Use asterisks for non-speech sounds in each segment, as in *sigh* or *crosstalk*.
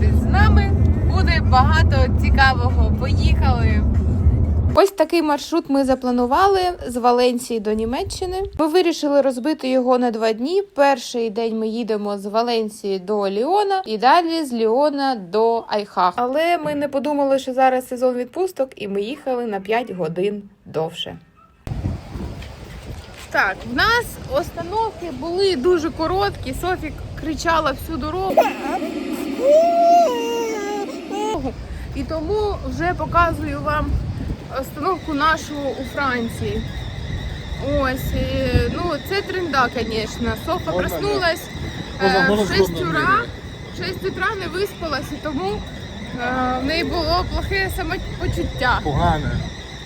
залишайтесь з нами. Буде багато цікавого. Поїхали! Ось такий маршрут ми запланували з Валенції до Німеччини. Ми вирішили розбити його на два дні. Перший день ми їдемо з Валенції до Ліона і далі з Ліона до Айхах. Але ми не подумали, що зараз сезон відпусток, і ми їхали на 5 годин довше. Так, в нас остановки були дуже короткі. Софік кричала всю дорогу. І тому вже показую вам остановку нашу у Франції. Ось, ну це тренда, звісно. Софа проснулась е, в 6 утра. В 6 утра не виспалась, і тому е, в неї було плохе самопочуття. Погане.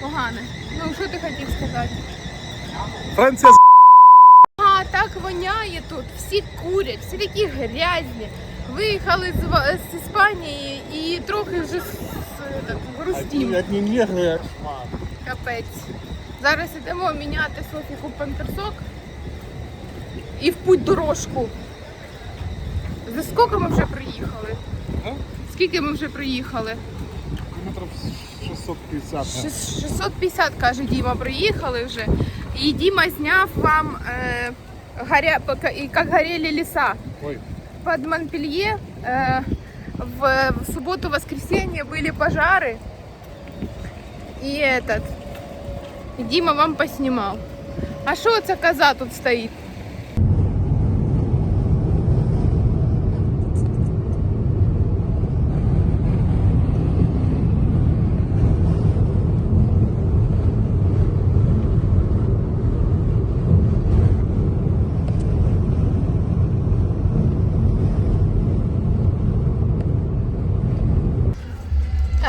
Погане. Ну, що ти хотів сказати? Франція з А, так воняє тут. Всі курять, всі такі грязні. Виїхали з, Іспанії і трохи вже одні. Капець. Зараз йдемо міняти Софіку памперсок і в путь дорожку. За скільки ми вже приїхали? Скільки ми вже приїхали? Кілометрів 650. 650, каже Діма, приїхали вже. І Діма зняв вам е, горя... як горіли ліса. Ой, Под Монпелье э, в, в субботу-воскресенье были пожары. И этот. и Дима вам поснимал. А что это коза тут стоит?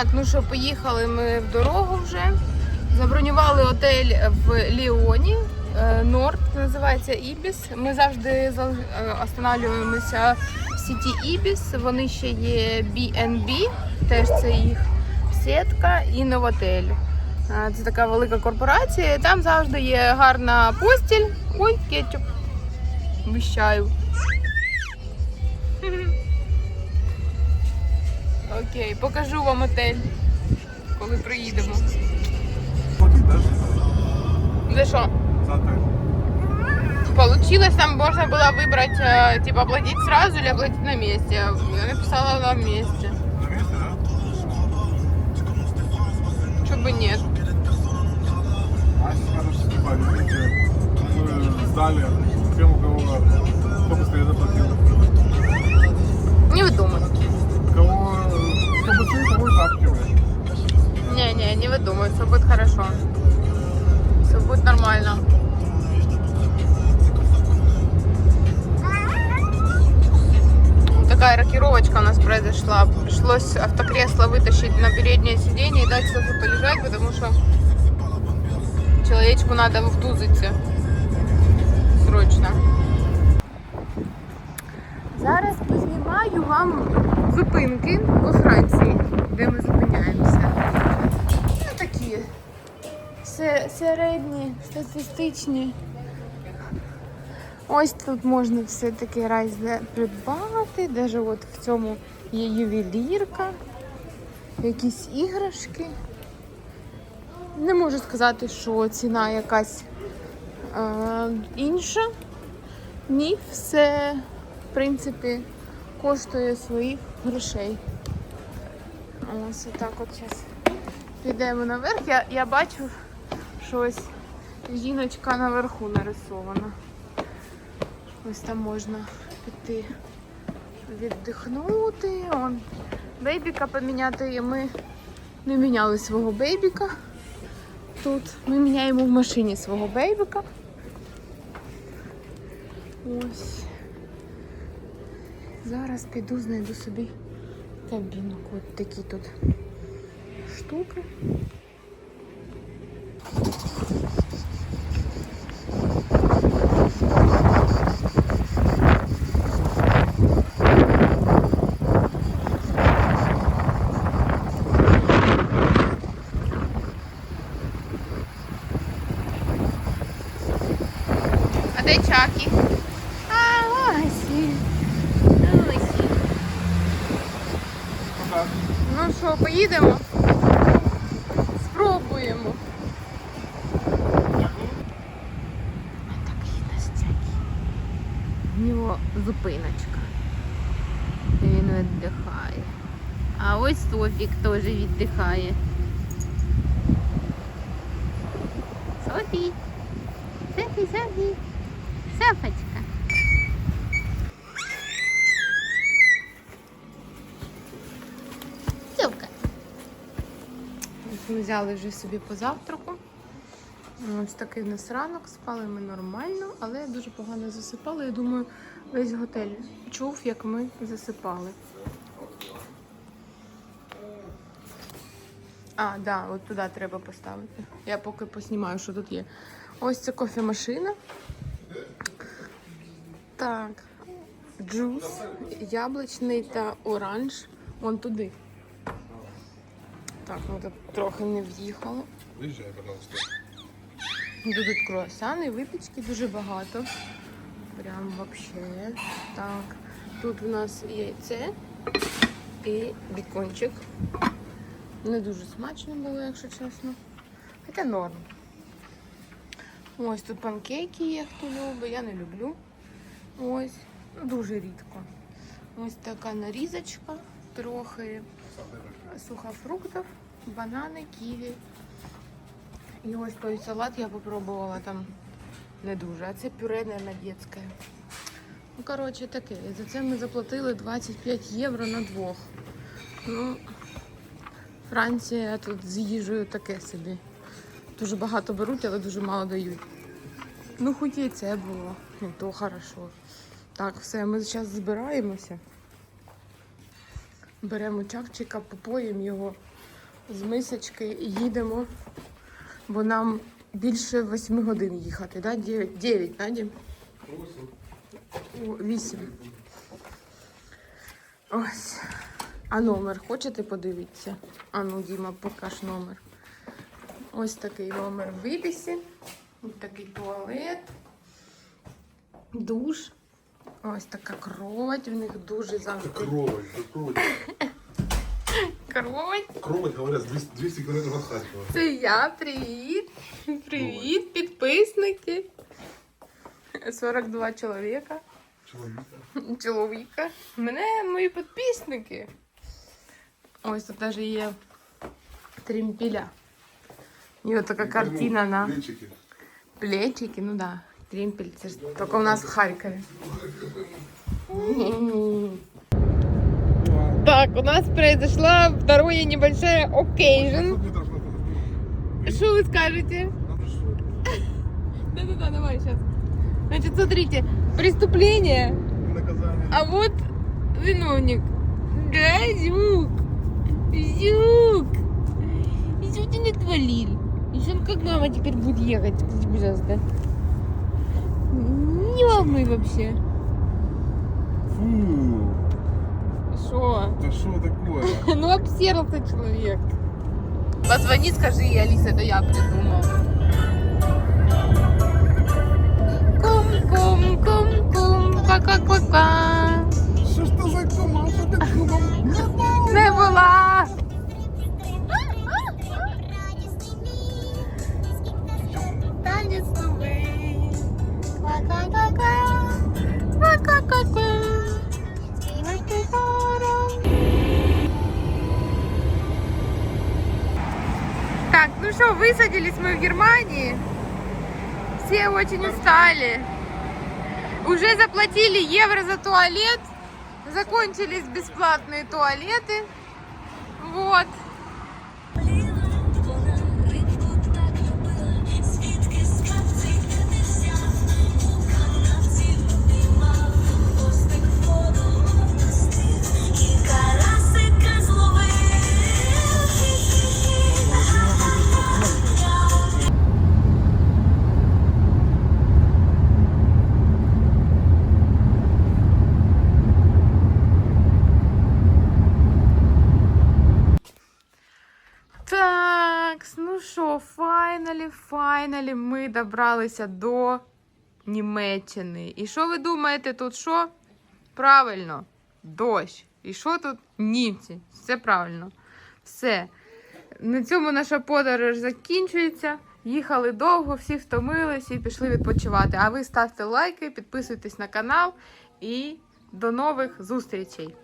Так, ну що, поїхали ми в дорогу вже. Забронювали отель в Ліоні. е, Норд називається Ібіс. Ми завжди е, останавливаємося в сіті Ібіс. Вони ще є B&B, теж це їх сітка і новотель. Е, Це така велика корпорація. Там завжди є гарна постіль. Ой, кетчуп. Вищаю. Окей, покажу вам отель, коли приїдемо. платить даже За що? за отель. Получилось, там можно было выбрать, э, типа, оплатить сразу или оплатить на месте. Я написала на месте. На місці, да? Чтобы нет. А скажешь, типа, видите, мы сдали тем, у кого кто быстрее заплатил. Не выдумай. И тапки, блядь. Не-не, не выдумай, все будет хорошо. Все будет нормально. Такая рокировочка у нас произошла. Пришлось автокресло вытащить на переднее сиденье и дать Софи полежать, потому что человечку надо вовтузиться. Срочно. Зараз познімаю вам зупинки у Франції, де ми зупиняємося. Ну, такі середні, статистичні. Ось тут можна все таки різне придбати. Навіть от в цьому є ювелірка, якісь іграшки. Не можу сказати, що ціна якась е, інша. Ні, все, в принципі, коштує своїх грошей. Ось отак от зараз підемо наверх. Я, я бачу, що ось жіночка наверху нарисована. Ось там можна піти віддихнути. Он бейбіка поміняти. І ми не міняли свого бейбіка. Тут ми міняємо в машині свого бейбіка. Ось. Зараз піду, знайду собі кабінок. От такі тут штуки. А де Чакі? А, ось. він. Ось. він. Ну що, поїдемо? Спробуємо. Такий настяки. В нього зупиночка. Він віддихає. А ось Софік теж віддихає. Софі. Софі, Софі. Софочка. Сьомка. Ось Ми взяли вже собі по завтраку. Ось такий у нас ранок, спали ми нормально, але я дуже погано засипали. Я думаю, весь готель чув, як ми засипали. А, да, от туди треба поставити. Я поки поснімаю, що тут є. Ось це кофемашина. Так. Джус, яблучний та оранж. Вон туди. Так, ну тут трохи не в'їхало. Выезжай, пожалуйста. Будуть круасани, випічки дуже багато. Прям вообще. Так. Тут у нас яйце і бікончик. Не дуже смачно було, якщо чесно. Хоча норм. Ось тут панкейки є, хто любить, я не люблю. Ось, дуже рідко. Ось така нарізочка, трохи сухофруктів, банани, ківі. І ось той салат я попробувала там не дуже, а це пюре, мабуть, дитяче. Ну, коротше, таке. І за це ми заплатили 25 євро на двох. Ну, Франція тут з їжею таке собі. Дуже багато беруть, але дуже мало дають. Ну, хоч і це було, і то хорошо. Так, все, ми зараз збираємося. Беремо чавчика, попоїмо його з мисочки і їдемо бо нам більше 8 годин їхати, да? 9, 9 да, Дім? О, 8. Ось. А номер хочете подивитися? А ну, Діма, покаж номер. Ось такий номер в виписі. Ось такий туалет, душ. Ось така кровать. В них дуже завжди. Кровать, да *laughs* кровать. Кровать. Кровать, говорят, 200, 200 километров от Харькова. Це я, привіт. Привіт, підписники. 42 чоловіка. Человека. *laughs* Чоловіка. Мене мої підписники. Ось тут навіть є тремпіля. І от така картина на Плечики. плечики, ну да. Тремпель, це ж тільки у нас в Харкові. Так, у нас произошла второе небольшое occasion. 500 метров надо. Что вы скажете? Да-да-да, давай сейчас. Значит, смотрите, преступление, а вот виновник. Да, Зюк. Зюк. Зюк, ты натворил. И сам как мама теперь будет ехать? Пожалуйста. Волнуй вообще. Фу, Что? да что такое? *laughs* Ну, обсерался человек. Позвони, скажи, Алиса, это я придумал. Что, высадились мы в Германии. Все очень устали. Уже заплатили евро за туалет. Закончились бесплатные туалеты. Вот. Файналі ми добралися до Німеччини. І що ви думаєте тут що? Правильно, дощ. І що тут? Німці. Все правильно. Все. На цьому наша подорож закінчується. Їхали довго, всі втомились і пішли відпочивати. А ви ставте лайки, підписуйтесь на канал і до нових зустрічей!